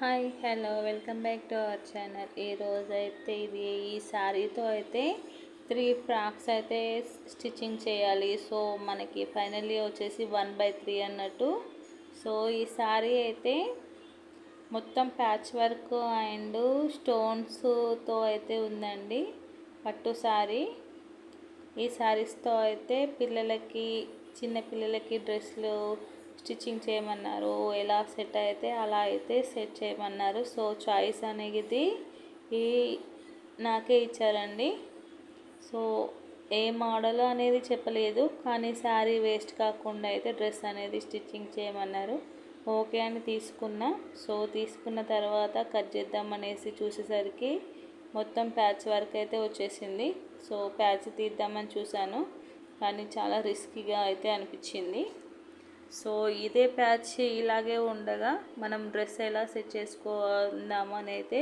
Hi hello welcome back to our channel. ఈరోజు అయితే ఇది ఈ శారీతో అయితే త్రీ ఫ్రాక్స్ అయితే స్టిచ్చింగ్ చేయాలి. సో మనకి ఫైనల్లీ వచ్చేసి వన్ బై త్రీ అన్నట్టు. సో ఈ శారీ అయితే మొత్తం ప్యాచ్ వర్క్ అండ్ స్టోన్స్తో అయితే ఉందండి పట్టు శారీ ఈ శారీస్తో అయితే పిల్లలకి చిన్న పిల్లలకి డ్రెస్సులు స్టిచ్చింగ్ చేయమన్నారు. ఎలా సెట్ అయితే అలా అయితే సెట్ చేయమన్నారు. సో చాయిస్ అనేది ఈ నాకే ఇచ్చారండి. సో ఏ మోడల్ అనేది చెప్పలేదు. కానీ శారీ వేస్ట్ కాకుండా అయితే డ్రెస్ అనేది స్టిచ్చింగ్ చేయమన్నారు. ఓకే అని తీసుకున్నా. సో తీసుకున్న తర్వాత కట్ చేద్దాం అనేసి చూసేసరికి మొత్తం ప్యాచ్ వర్క్ అయితే వచ్చేసింది. సో ప్యాచ్ తీద్దామని చూశాను. కానీ చాలా రిస్కీగా అయితే అనిపించింది. సో ఇదే ప్యాచ్ ఇలాగే ఉండగా మనం డ్రెస్ ఎలా సెట్ చేసుకుందామని అయితే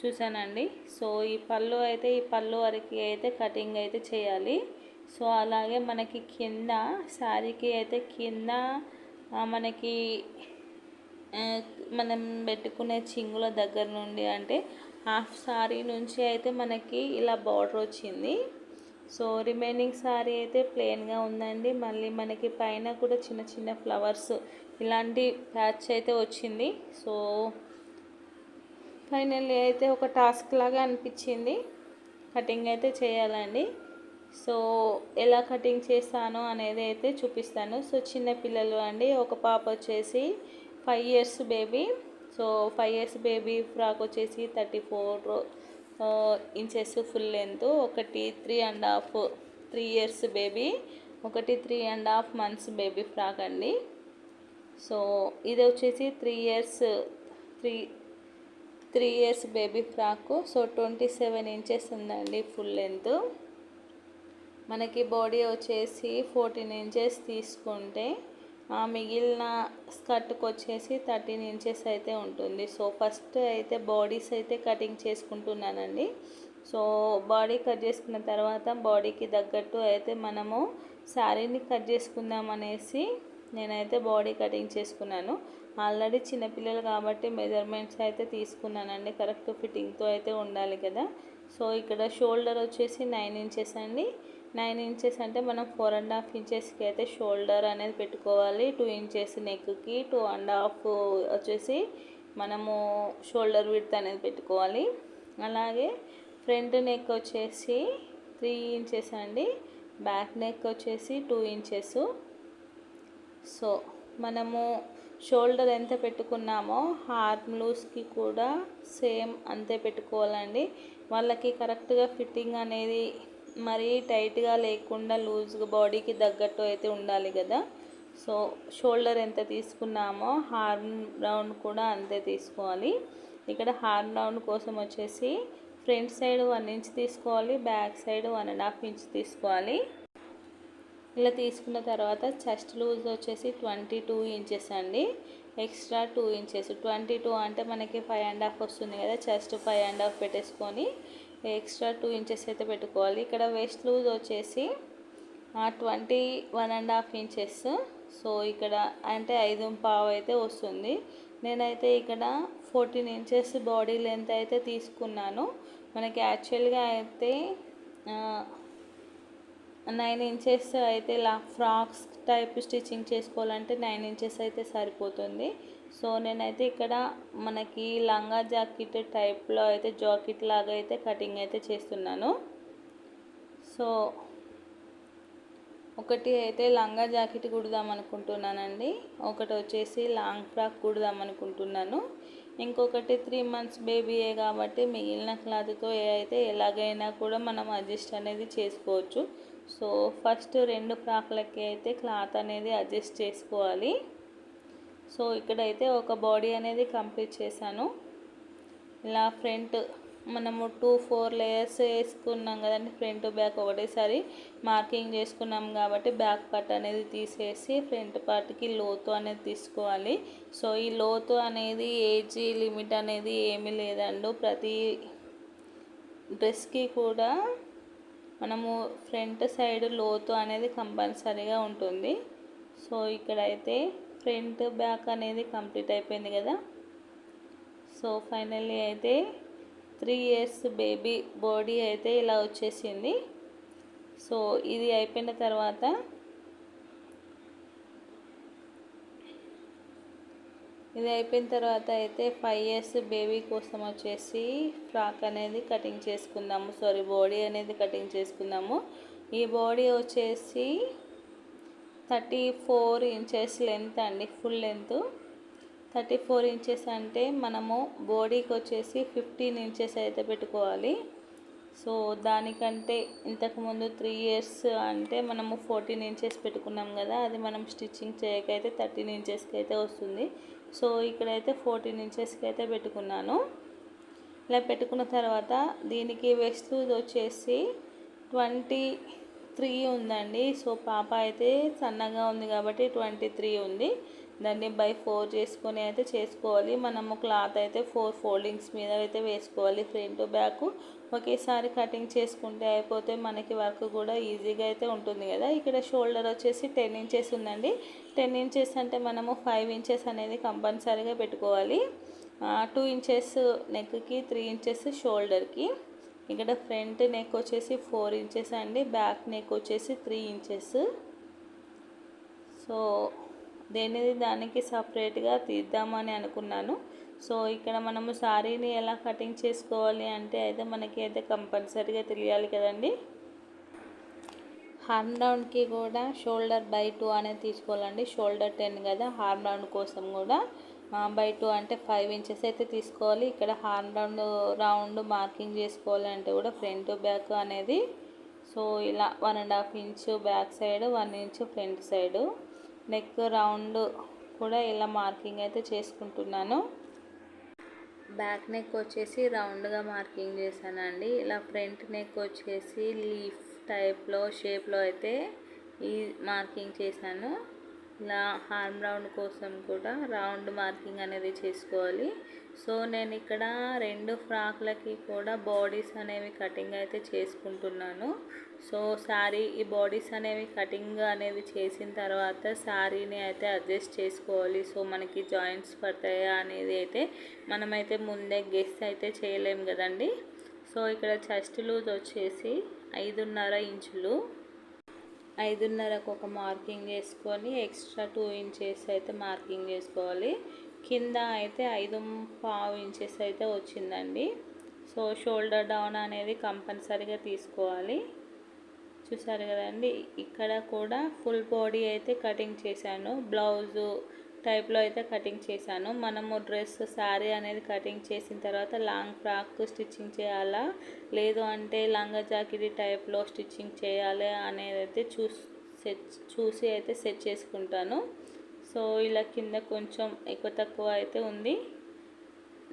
చూసానండి సో ఈ పళ్ళు అయితే ఈ పళ్ళు వరకు అయితే కటింగ్ అయితే చేయాలి. సో అలాగే మనకి కింద శారీకి అయితే కింద మనకి మనం పెట్టుకునే చింగుల దగ్గర నుండి అంటే హాఫ్ సారీ నుంచి అయితే మనకి ఇలా బార్డర్ వచ్చింది. సో రిమైనింగ్ సారీ అయితే ప్లెయిన్గా ఉందండి. మళ్ళీ మనకి పైన కూడా చిన్న చిన్న ఫ్లవర్స్ ఇలాంటి ప్యాచ్ అయితే వచ్చింది. సో ఫైనల్లీ అయితే ఒక టాస్క్ లాగా అనిపించింది. కటింగ్ అయితే చేయాలండి. సో ఎలా కటింగ్ చేస్తాను అనేది అయితే చూపిస్తాను. సో చిన్న పిల్లలు అండి ఒక పాప వచ్చేసి five years baby. So five years baby frock వచ్చేసి thirty four inches full length ఒకటి three and half three years baby ఒకటి three and half months baby frock అండి. సో ఇది వచ్చేసి three years three three years baby frock so twenty seven inches ఉందండి full length మనకి body వచ్చేసి fourteen inches తీసుకుంటే మిగిలిన స్కర్ట్కి వచ్చేసి థర్టీన్ ఇంచెస్ అయితే ఉంటుంది. సో ఫస్ట్ అయితే బాడీస్ అయితే కటింగ్ చేసుకుంటున్నానండి. సో బాడీ కట్ చేసుకున్న తర్వాత బాడీకి తగ్గట్టు అయితే మనము శారీని కట్ చేసుకుందాం అనేసి నేనైతే బాడీ కటింగ్ చేసుకున్నాను. ఆల్రెడీ చిన్నపిల్లలు కాబట్టి మెజర్మెంట్స్ అయితే తీసుకున్నానండి. కరెక్ట్ ఫిట్టింగ్తో అయితే ఉండాలి కదా. సో ఇక్కడ షోల్డర్ వచ్చేసి నైన్ ఇంచెస్ అండి. నైన్ ఇంచెస్ అంటే మనం ఫోర్ అండ్ హాఫ్ ఇంచెస్కి అయితే షోల్డర్ అనేది పెట్టుకోవాలి. టూ ఇంచెస్ నెక్కి టూ అండ్ హాఫ్ వచ్చేసి మనము షోల్డర్ విడ్త్ అనేది పెట్టుకోవాలి. అలాగే ఫ్రంట్ నెక్ వచ్చేసి త్రీ ఇంచెస్ అండి. బ్యాక్ నెక్ వచ్చేసి టూ ఇంచెస్. సో మనము షోల్డర్ ఎంత పెట్టుకున్నామో హార్మ్ లూస్కి కూడా సేమ్ అంతే పెట్టుకోవాలండి. వాళ్ళకి కరెక్ట్గా ఫిట్టింగ్ అనేది మరీ టైట్గా లేకుండా లూజ్గా బాడీకి తగ్గట్టు అయితే ఉండాలి కదా. సో షోల్డర్ ఎంత తీసుకున్నామో హార్మ్ రౌండ్ కూడా అంతే తీసుకోవాలి. ఇక్కడ హార్మ్ రౌండ్ కోసం వచ్చేసి ఫ్రంట్ సైడ్ వన్ ఇంచ్ తీసుకోవాలి back side one and half inch తీసుకోవాలి. ఇలా తీసుకున్న తర్వాత చెస్ట్ లూజ్ వచ్చేసి ట్వంటీ టూ ఇంచెస్ అండి. Extra two inches. Twenty two అంటే మనకి ఫైవ్ అండ్ హాఫ్ వస్తుంది కదా చెస్ట్ ఫైవ్ అండ్ హాఫ్ పెట్టేసుకొని ఎక్స్ట్రా టూ ఇంచెస్ అయితే పెట్టుకోవాలి. ఇక్కడ వేస్ట్ లూజ్ వచ్చేసి twenty one and half inches. So ఇక్కడ అంటే ఐదు పావు అయితే వస్తుంది. నేనైతే ఇక్కడ ఫోర్టీన్ ఇంచెస్ బాడీ లెంత్ అయితే తీసుకున్నాను. మనకి యాక్చువల్గా అయితే నైన్ ఇంచెస్ అయితే లా ఫ్రాక్స్ టైప్ స్టిచ్చింగ్ చేసుకోవాలంటే నైన్ ఇంచెస్ అయితే సరిపోతుంది. సో నేనైతే ఇక్కడ మనకి లంగా జాకెట్ టైప్లో అయితే జాకెట్ లాగా అయితే కటింగ్ అయితే చేస్తున్నాను. సో ఒకటి అయితే లంగా జాకెట్ కుడదాం అనుకుంటున్నానండి. ఒకటి వచ్చేసి లాంగ్ ఫ్రాక్ కుడదాం అనుకుంటున్నాను. ఇంకొకటి త్రీ మంత్స్ బేబీయే కాబట్టి మిగిలిన క్లాత్తో అయితే ఎలాగైనా కూడా మనం అడ్జస్ట్ అనేది చేసుకోవచ్చు. సో ఫస్ట్ రెండు ఫ్రాక్లకి అయితే క్లాత్ అనేది అడ్జస్ట్ చేసుకోవాలి. సో ఇక్కడైతే ఒక బాడీ అనేది కంప్లీట్ చేశాను. ఇలా ఫ్రంట్ మనము టూ ఫోర్ లేయర్స్ వేసుకున్నాం కదండి ఫ్రంట్ బ్యాక్ ఒకటేసారి మార్కింగ్ చేసుకున్నాం కాబట్టి బ్యాక్ పార్ట్ అనేది తీసేసి ఫ్రంట్ పార్ట్కి లోతు అనేది తీసుకోవాలి. సో ఈ లోతు అనేది ఏజీ లిమిట్ అనేది ఏమీ లేదండి. ప్రతి డ్రెస్కి కూడా మనము ఫ్రంట్ సైడ్ లోతు అనేది కంపల్సరీగా ఉంటుంది. సో ఇక్కడైతే ఫ్రంట్ బ్యాక్ అనేది కంప్లీట్ అయిపోయింది కదా. సో ఫైనల్లీ అయితే త్రీ ఇయర్స్ బేబీ బాడీ అయితే ఇలా వచ్చేసింది. సో ఇది అయిపోయిన తర్వాత ఇది అయిపోయిన తర్వాత అయితే ఫైవ్ ఇయర్స్ బేబీ కోసం వచ్చేసి ఫ్రాక్ అనేది కటింగ్ చేసుకుందాము. సారీ బాడీ అనేది కటింగ్ చేసుకుందాము. ఈ బాడీ వచ్చేసి థర్టీ ఫోర్ ఇంచెస్ లెంత్ అండి full length. Thirty four inches అంటే మనము బాడీకి వచ్చేసి ఫిఫ్టీన్ ఇంచెస్ అయితే పెట్టుకోవాలి. సో దానికంటే ఇంతకుముందు త్రీ ఇయర్స్ అంటే మనము ఫోర్టీన్ ఇంచెస్ పెట్టుకున్నాం కదా అది మనం స్టిచ్చింగ్ చేయకైతే థర్టీన్ ఇంచెస్కి అయితే వస్తుంది. సో ఇక్కడైతే ఫోర్టీన్ ఇంచెస్కి అయితే పెట్టుకున్నాను. ఇలా పెట్టుకున్న తర్వాత దీనికి వెస్ట్ వచ్చేసి ట్వంటీ త్రీ ఉందండి. సో పాప అయితే సన్నగా ఉంది కాబట్టి ట్వంటీ త్రీ ఉంది. దాన్ని బై ఫోర్ చేసుకొని అయితే చేసుకోవాలి. మనము క్లాత్ అయితే ఫోర్ ఫోల్డింగ్స్ మీద అయితే వేసుకోవాలి. ఫ్రంట్ బ్యాక్ ఒకేసారి కటింగ్ చేసుకుంటే అయిపోతే మనకి వర్క్ కూడా ఈజీగా అయితే ఉంటుంది కదా. ఇక్కడ షోల్డర్ వచ్చేసి టెన్ ఇంచెస్ ఉందండి. టెన్ ఇంచెస్ అంటే మనము ఫైవ్ ఇంచెస్ అనేది కంపల్సరీగా పెట్టుకోవాలి. టూ ఇంచెస్ నెక్కి త్రీ ఇంచెస్ షోల్డర్కి ఇక్కడ ఫ్రంట్ నెక్ వచ్చేసి ఫోర్ ఇంచెస్ అండి బ్యాక్ నెక్ వచ్చేసి త్రీ ఇంచెస్ సో దేనిది దానికి సపరేట్గా తీద్దామని అనుకున్నాను. సో ఇక్కడ మనము శారీని ఎలా కటింగ్ చేసుకోవాలి అంటే అయితే మనకి అయితే కంపల్సరీగా తెలియాలి కదండి. హార్మ్ డౌన్కి కూడా షోల్డర్ బై టూ అనేది తీసుకోవాలండి. షోల్డర్ టెన్ కదా హార్మ్ డౌన్ కోసం కూడా. బై టూ అంటే ఫైవ్ ఇంచెస్ అయితే తీసుకోవాలి. ఇక్కడ హార్మ్ డౌన్ రౌండ్ మార్కింగ్ చేసుకోవాలంటే కూడా ఫ్రంట్ బ్యాక్ అనేది. సో ఇలా one and half inch back side one inch front side neck round కూడా ఇలా మార్కింగ్ అయితే చేసుకుంటున్నాను. బ్యాక్ నెక్ వచ్చేసి రౌండ్గా మార్కింగ్ చేశానండి. ఇలా ఫ్రంట్ నెక్ వచ్చేసి లీఫ్ టైప్లో షేప్లో అయితే ఈ మార్కింగ్ చేశాను. ఇలా హార్మ్ రౌండ్ కోసం కూడా రౌండ్ మార్కింగ్ అనేది చేసుకోవాలి. సో నేను ఇక్కడ రెండు ఫ్రాక్లకి కూడా బాడీస్ అనేవి కటింగ్ అయితే చేసుకుంటున్నాను. సో శారీ ఈ బాడీస్ అనేవి కటింగ్ అనేది చేసిన తర్వాత శారీని అయితే అడ్జస్ట్ చేసుకోవాలి. సో మనకి జాయింట్స్ పడతాయా అనేది అయితే మనమైతే ముందే గెస్ అయితే చేయలేము కదండి. సో ఇక్కడ చెస్ట్ లూజ్ వచ్చేసి ఐదున్నర ఇంచులు. ఐదున్నరకు ఒక మార్కింగ్ చేసుకొని ఎక్స్ట్రా టూ ఇంచెస్ అయితే మార్కింగ్ చేసుకోవాలి కింద అయితే ఐదు పావు ఇంచెస్ అయితే వచ్చిందండి. సో షోల్డర్ డౌన్ అనేది కంపల్సరీగా తీసుకోవాలి. చూసారు కదండి ఇక్కడ కూడా ఫుల్ బాడీ అయితే కటింగ్ చేశాను. బ్లౌజు టైప్లో అయితే కటింగ్ చేశాను. మనము డ్రెస్ శారీ అనేది కటింగ్ చేసిన తర్వాత లాంగ్ ఫ్రాక్ స్టిచ్చింగ్ చేయాలా? లేదు అంటే లంగా జాకెట్ టైప్లో స్టిచ్చింగ్ చేయాలి అనేది అయితే చూసి సెట్ చూసి అయితే సెట్ చేసుకుంటాను. సో ఇలా కింద కొంచెం ఎక్కువ తక్కువ అయితే ఉంది.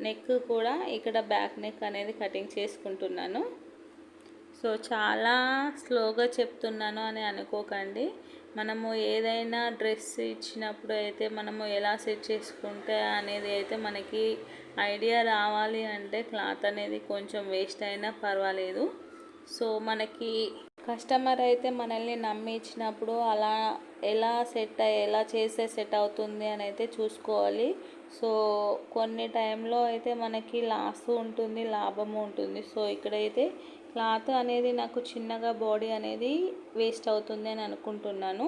నెక్ కూడా ఇక్కడ బ్యాక్ నెక్ అనేది కటింగ్ చేసుకుంటున్నాను. సో చాలా స్లోగా చెప్తున్నాను అని అనుకోకండి. మనము ఏదైనా డ్రెస్ ఇచ్చినప్పుడు అయితే మనము ఎలా సెట్ చేసుకుంటే అనేది అయితే మనకి ఐడియా రావాలి అంటే క్లాత్ అనేది కొంచెం వేస్ట్ అయినా పర్వాలేదు. సో మనకి కస్టమర్ అయితే మనల్ని నమ్మి ఇచ్చినప్పుడు అలా ఎలా సెట్ ఎలా చేస్తే సెట్ అవుతుంది అని అయితే చూసుకోవాలి. సో కొన్ని టైంలో అయితే మనకి లాస్ ఉంటుంది లాభము ఉంటుంది. సో ఇక్కడైతే క్లాత్ అనేది నాకు చిన్నగా బాడీ అనేది వేస్ట్ అవుతుంది అని అనుకుంటున్నాను.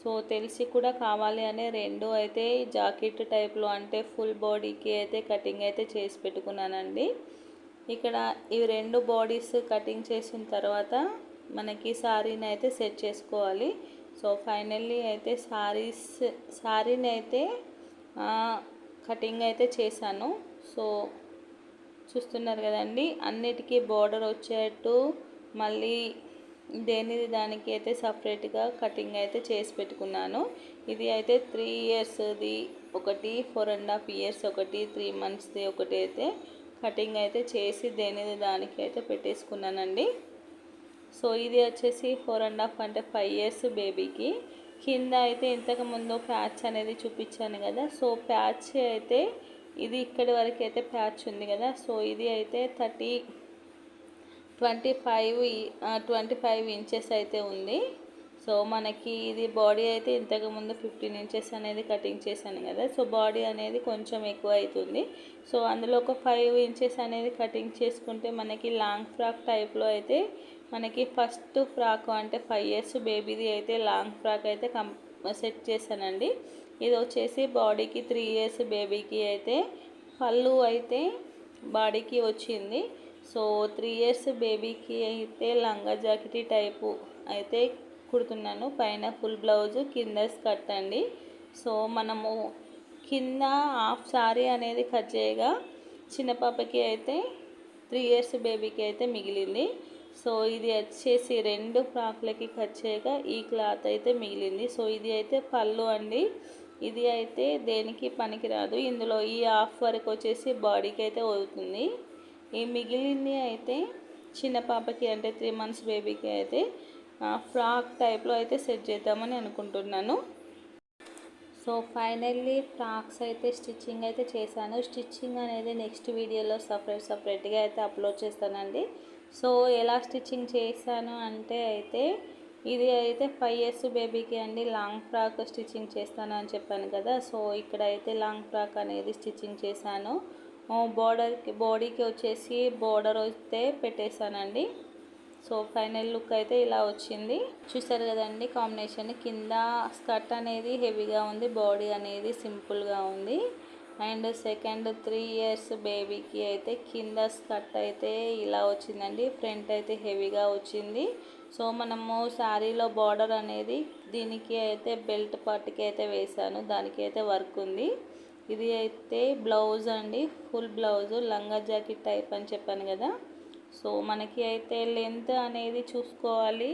సో తెలిసి కూడా కావాలి అనే రెండు అయితే జాకెట్ టైప్లో అంటే ఫుల్ బాడీకి అయితే కటింగ్ అయితే చేసి పెట్టుకున్నానండి. ఇక్కడ ఈ రెండు బాడీస్ కటింగ్ చేసిన తర్వాత మనకి శారీని అయితే సెట్ చేసుకోవాలి. సో ఫైనల్లీ అయితే శారీస్ శారీని అయితే కటింగ్ అయితే చేశాను. సో చూస్తున్నారు కదండి అన్నిటికీ బార్డర్ వచ్చేట్టు మళ్ళీ దేనిది దానికి అయితే సపరేట్గా కటింగ్ అయితే చేసి పెట్టుకున్నాను. ఇది అయితే త్రీ ఇయర్స్ది ఒకటి ఫోర్ అండ్ హాఫ్ ఇయర్స్ ఒకటి త్రీ మంత్స్ది ఒకటి అయితే కటింగ్ అయితే చేసి దేనిది దానికి అయితే పెట్టేసుకున్నానండి. సో ఇది వచ్చేసి ఫోర్ అండ్ హాఫ్ అంటే ఫైవ్ ఇయర్స్ బేబీకి కింద అయితే ఇంతకుముందు ప్యాచ్ అనేది చూపించాను కదా. సో ప్యాచ్ అయితే ఇది ఇక్కడి వరకు అయితే ప్యాచ్ ఉంది కదా. సో ఇది అయితే thirty twenty five twenty five inches అయితే ఉంది. సో మనకి ఇది బాడీ అయితే ఇంతకు ముందు ఫిఫ్టీన్ ఇంచెస్ అనేది కటింగ్ చేశాను కదా సో బాడీ అనేది కొంచెం ఎక్కువ అవుతుంది. సో అందులో ఒక ఫైవ్ ఇంచెస్ అనేది కటింగ్ చేసుకుంటే మనకి లాంగ్ ఫ్రాక్ టైప్లో అయితే మనకి ఫస్ట్ ఫ్రాక్ అంటే ఫైవ్ ఇయర్స్ బేబీది అయితే లాంగ్ ఫ్రాక్ అయితే కం సెట్ చేశానండి. ఇది వచ్చేసి బాడీకి త్రీ ఇయర్స్ బేబీకి అయితే పళ్ళు అయితే బాడీకి వచ్చింది. సో త్రీ ఇయర్స్ బేబీకి అయితే లంగా జాకెట్ టైపు అయితే కుడుతున్నాను. పైన ఫుల్ బ్లౌజ్ కింద స్కర్ట్ అండి. సో మనము కింద హాఫ్ సారీ అనేది కట్ చేయగా చిన్న పాపకి అయితే త్రీ ఇయర్స్ బేబీకి అయితే మిగిలింది. సో ఇది వచ్చేసి రెండు ఫ్రాక్లకి కట్ చేయగా ఈ క్లాత్ అయితే మిగిలింది. సో ఇది అయితే పళ్ళు అండి. ఇది అయితే దేనికి పనికిరాదు. ఇందులో ఈ హాఫ్ వరకు వచ్చేసి బాడీకి అయితే అవుతుంది ఈ మిగిలింది అయితే చిన్న పాపకి అంటే త్రీ మంత్స్ బేబీకి అయితే ఫ్రాక్ టైప్లో అయితే సెట్ చేద్దామని అనుకుంటున్నాను. సో ఫైనల్లీ ఫ్రాక్స్ అయితే స్టిచ్చింగ్ అయితే చేశాను. స్టిచ్చింగ్ అనేది నెక్స్ట్ వీడియోలో సపరేట్ సపరేట్గా అయితే అప్లోడ్ చేస్తానండి. సో ఎలా స్టిచ్చింగ్ చేశాను అంటే అయితే ఇది అయితే ఫైవ్ ఇయర్స్ బేబీకి అండి. లాంగ్ ఫ్రాక్ స్టిచ్చింగ్ చేస్తాను అని చెప్పాను కదా. సో ఇక్కడ అయితే లాంగ్ ఫ్రాక్ అనేది స్టిచ్చింగ్ చేశాను. బోర్డర్కి బాడీకి వచ్చేసి బోర్డర్ అయితే పెట్టేశానండి. సో ఫైనల్ లుక్ అయితే ఇలా వచ్చింది. చూసారు కదండి కాంబినేషన్ కింద స్కర్ట్ అనేది హెవీగా ఉంది బాడీ అనేది సింపుల్గా ఉంది. అండ్ సెకండ్ త్రీ ఇయర్స్ బేబీకి అయితే కింద స్కర్ట్ అయితే ఇలా వచ్చిందండి ఫ్రంట్ అయితే హెవీగా వచ్చింది. సో మనము శారీలో బార్డర్ అనేది దీనికి అయితే బెల్ట్ పార్ట్కి అయితే వేసాను దానికి అయితే వర్క్ ఉంది. ఇది అయితే బ్లౌజ్ అండి ఫుల్ బ్లౌజ్ లంగా జాకెట్ టైప్ అని చెప్పాను కదా. సో మనకి అయితే లెంత్ అనేది చూసుకోవాలి.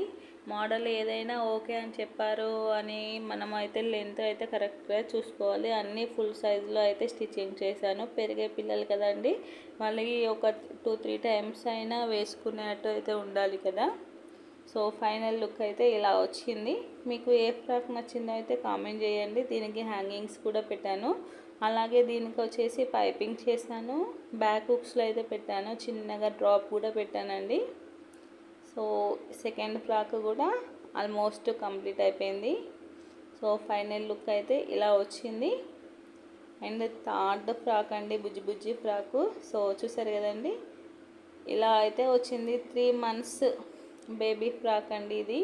మోడల్ ఏదైనా ఓకే అని చెప్పారు అని మనం అయితే లెంత్ అయితే కరెక్ట్గా చూసుకోవాలి. అన్నీ ఫుల్ సైజులో అయితే స్టిచ్చింగ్ చేశాను. పెరిగే పిల్లలు కదండి వాళ్ళకి ఒక టూ త్రీ టైమ్స్ అయినా వేసుకునేటట్టు అయితే ఉండాలి కదా. సో ఫైనల్ లుక్ అయితే ఇలా వచ్చింది. మీకు ఏ ఫ్రాక్ నచ్చిందో అయితే కామెంట్ చేయండి. దీనికి హ్యాంగింగ్స్ కూడా పెట్టాను. అలాగే దీనికి వచ్చేసి పైపింగ్ చేశాను. బ్యాక్ హుక్స్లో అయితే పెట్టాను. చిన్నగా డ్రాప్ కూడా పెట్టానండి. సో సెకండ్ ఫ్రాక్ కూడా ఆల్మోస్ట్ కంప్లీట్ అయిపోయింది. సో ఫైనల్ లుక్ అయితే ఇలా వచ్చింది. అండ్ థర్డ్ ఫ్రాక్ అండి బుజ్జి బుజ్జి ఫ్రాకు. సో చూసారు కదండి. ఇలా అయితే వచ్చింది. త్రీ మంత్స్ బేబీ ఫ్రాక్ అండి ఇది.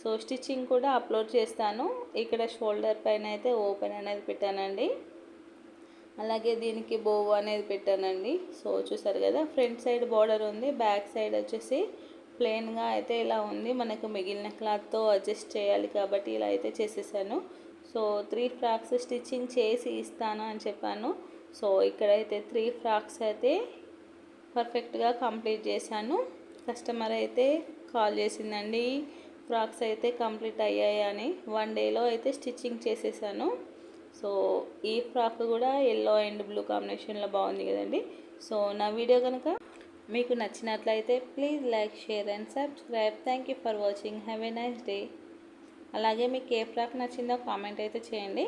సో స్టిచ్చింగ్ కూడా అప్లోడ్ చేస్తాను. ఇక్కడ షోల్డర్ పైన అయితే ఓపెన్ అనేది పెట్టానండి. అలాగే దీనికి బోవ్ అనేది పెట్టానండి. సో చూసారు కదా ఫ్రంట్ సైడ్ బార్డర్ ఉంది బ్యాక్ సైడ్ వచ్చేసి ప్లెయిన్గా అయితే ఇలా ఉంది. మనకు మిగిలిన క్లాత్తో అడ్జస్ట్ చేయాలి కాబట్టి ఇలా అయితే చేసేసాను. సో త్రీ ఫ్రాక్స్ స్టిచ్చింగ్ చేసి ఇస్తాను అని చెప్పాను. సో ఇక్కడైతే త్రీ ఫ్రాక్స్ అయితే పర్ఫెక్ట్గా కంప్లీట్ చేశాను. కస్టమర్ అయితే కాల్ చేసిందండి. ఫ్రాక్స్ అయితే కంప్లీట్ అయ్యాయి అని వన్ డేలో అయితే స్టిచ్చింగ్ చేసేసాను. సో ఈ ఫ్రాక్ కూడా ఎల్లో అండ్ బ్లూ కాంబినేషన్లో బాగుంది కదండి. సో నా వీడియో కనుక మీకు నచ్చినట్లయితే please like share and subscribe. Thank you for watching. Have a nice day. అలాగే మీకు ఏ ఫ్రాక్ నచ్చిందో కామెంట్ అయితే చేయండి.